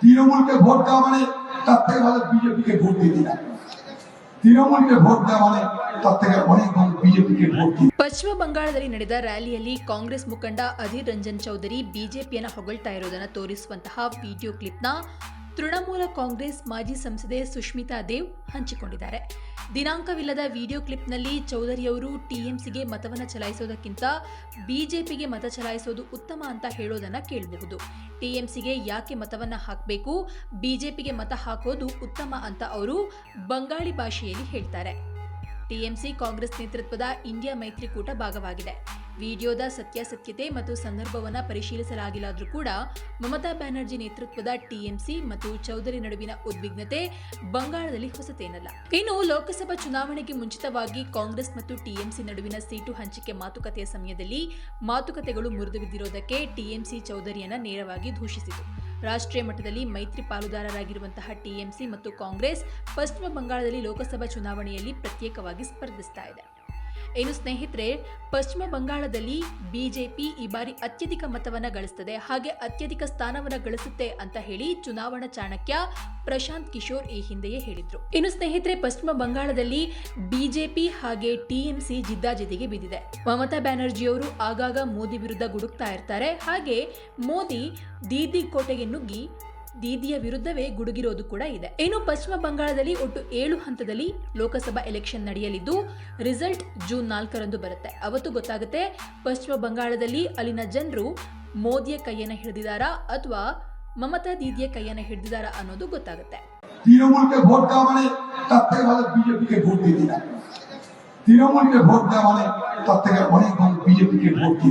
তৃণমূলকে ভোট দেওয়া মানে তার থেকে ভালো বিজেপিকে ভোট দিয়ে দিন তৃণমূলকে ভোট দেওয়া মানে তার থেকে অনেক ভালো বিজেপিকে ভোট দিন ಪಶ್ಚಿಮ ಬಂಗಾಳದಲ್ಲಿ ನಡೆದ ರ್ಯಾಲಿಯಲ್ಲಿ ಕಾಂಗ್ರೆಸ್ ಮುಖಂಡ ಅಧೀರ್ ರಂಜನ್ ಚೌಧರಿ ಬಿಜೆಪಿಯನ್ನು ಹೊಗಳ್ತಾ ಇರೋದನ್ನು ತೋರಿಸುವಂತಹ ವಿಡಿಯೋ ಕ್ಲಿಪ್ನ ತೃಣಮೂಲ ಕಾಂಗ್ರೆಸ್ ಮಾಜಿ ಸಂಸದೆ ಸುಷ್ಮಿತಾ ದೇವ್ ಹಂಚಿಕೊಂಡಿದ್ದಾರೆ. ದಿನಾಂಕವಿಲ್ಲದ ವಿಡಿಯೋ ಕ್ಲಿಪ್ನಲ್ಲಿ ಚೌಧರಿಯವರು ಟಿಎಂಸಿಗೆ ಮತವನ್ನು ಚಲಾಯಿಸೋದಕ್ಕಿಂತ ಬಿಜೆಪಿಗೆ ಮತ ಚಲಾಯಿಸೋದು ಉತ್ತಮ ಅಂತ ಹೇಳೋದನ್ನ ಕೇಳಬಹುದು. ಟಿಎಂಸಿಗೆ ಯಾಕೆ ಮತವನ್ನು ಹಾಕಬೇಕು? ಬಿಜೆಪಿಗೆ ಮತ ಹಾಕೋದು ಉತ್ತಮ ಅಂತ ಅವರು ಬಂಗಾಳಿ ಭಾಷೆಯಲ್ಲಿ ಹೇಳ್ತಾರೆ. ಟಿಎಂಸಿ ಕಾಂಗ್ರೆಸ್ ನೇತೃತ್ವದ ಇಂಡಿಯಾ ಮೈತ್ರಿಕೂಟ ಭಾಗವಾಗಿದೆ. ವಿಡಿಯೋದ ಸತ್ಯಾಸತ್ಯತೆ ಮತ್ತು ಸಂದರ್ಭವನ್ನು ಪರಿಶೀಲಿಸಲಾಗಿಲ್ಲಾದರೂ ಕೂಡ ಮಮತಾ ಬ್ಯಾನರ್ಜಿ ನೇತೃತ್ವದ ಟಿಎಂಸಿ ಮತ್ತು ಚೌಧರಿ ನಡುವಿನ ಉದ್ವಿಗ್ನತೆ ಬಂಗಾಳದಲ್ಲಿ ಹೊಸತೇನಲ್ಲ. ಇನ್ನು ಲೋಕಸಭಾ ಚುನಾವಣೆಗೆ ಮುಂಚಿತವಾಗಿ ಕಾಂಗ್ರೆಸ್ ಮತ್ತು ಟಿಎಂಸಿ ನಡುವಿನ ಸೀಟು ಹಂಚಿಕೆ ಮಾತುಕತೆಯ ಸಮಯದಲ್ಲಿ ಮಾತುಕತೆಗಳು ಮುರಿದು ಬಿದ್ದಿರೋದಕ್ಕೆ ಟಿಎಂಸಿ ಚೌಧರಿಯನ್ನು ನೇರವಾಗಿ ದೂಷಿಸಿತು ರಾಷ್ಟ್ರೀಯ ಮಟ್ಟದಲ್ಲಿ ಮೈತ್ರಿ ಪಾಲುದಾರರಾಗಿರುವಂತಹ ಟಿಎಂಸಿ ಮತ್ತು ಕಾಂಗ್ರೆಸ್ ಪಶ್ಚಿಮ ಬಂಗಾಳದಲ್ಲಿ ಲೋಕಸಭಾ ಚುನಾವಣೆಯಲ್ಲಿ ಪ್ರತ್ಯೇಕವಾಗಿ ಸ್ಪರ್ಧಿಸ್ತಾ ಇದೆ. ಇನ್ನು ಸ್ನೇಹಿತರೆ, ಪಶ್ಚಿಮ ಬಂಗಾಳದಲ್ಲಿ ಬಿಜೆಪಿ ಈ ಬಾರಿ ಅತ್ಯಧಿಕ ಮತವನ್ನ ಗಳಿಸ್ತದೆ. ಹಾಗೆ ಅತ್ಯಧಿಕ ಸ್ಥಾನವನ್ನ ಗಳಿಸುತ್ತೆ ಅಂತ ಹೇಳಿ ಚುನಾವಣಾ ಚಾಣಕ್ಯ ಪ್ರಶಾಂತ್ ಕಿಶೋರ್ ಈ ಹಿಂದೆಯೇ ಹೇಳಿದ್ರು. ಇನ್ನು ಸ್ನೇಹಿತರೆ, ಪಶ್ಚಿಮ ಬಂಗಾಳದಲ್ಲಿ ಬಿಜೆಪಿ ಹಾಗೆ ಟಿಎಂಸಿ ಜಿದ್ದಾಜಿದ್ದಿಗೆ ಬಿದ್ದಿದೆ. ಮಮತಾ ಬ್ಯಾನರ್ಜಿಯವರು ಆಗಾಗ ಮೋದಿ ವಿರುದ್ಧ ಗುಡುಕ್ತಾ ಇರ್ತಾರೆ. ಹಾಗೆ ಮೋದಿ ದೀದಿ ಕೋಟೆಗೆ ನುಗ್ಗಿ ದೀದಿಯ ವಿರುದ್ಧವೇ ಗುಡುಗಿರೋದು ಕೂಡ ಇದೆ ಇನ್ನು ಪಶ್ಚಿಮ ಬಂಗಾಳದಲ್ಲಿ ಒಟ್ಟು ಏಳು ಹಂತದಲ್ಲಿ ಲೋಕಸಭಾ ಎಲೆಕ್ಷನ್ ನಡೆಯಲಿದ್ದು ರಿಸಲ್ಟ್ ಜೂನ್ ನಾಲ್ಕರಂದು ಬರುತ್ತೆ ಅವತ್ತು ಗೊತ್ತಾಗುತ್ತೆ ಪಶ್ಚಿಮ ಬಂಗಾಳದಲ್ಲಿ ಅಲ್ಲಿನ ಜನರು ಮೋದಿಯ ಕೈಯನ್ನ ಹಿಡಿದಿದ್ದಾರಾ ಅಥವಾ ಮಮತಾ ದೀದಿಯ ಕೈಯನ್ನ ಹಿಡಿದಿದ್ದಾರಾ ಅನ್ನೋದು ಗೊತ್ತಾಗುತ್ತೆ তৃণমূলকে ভোট দেওয়া মানে তার থেকে ভালো বিজেপিকে ভোট দিয়ে দিন তৃণমূলকে ভোট দেওয়া মানে তার থেকে অনেক ভালো বিজেপিকে ভোট দিন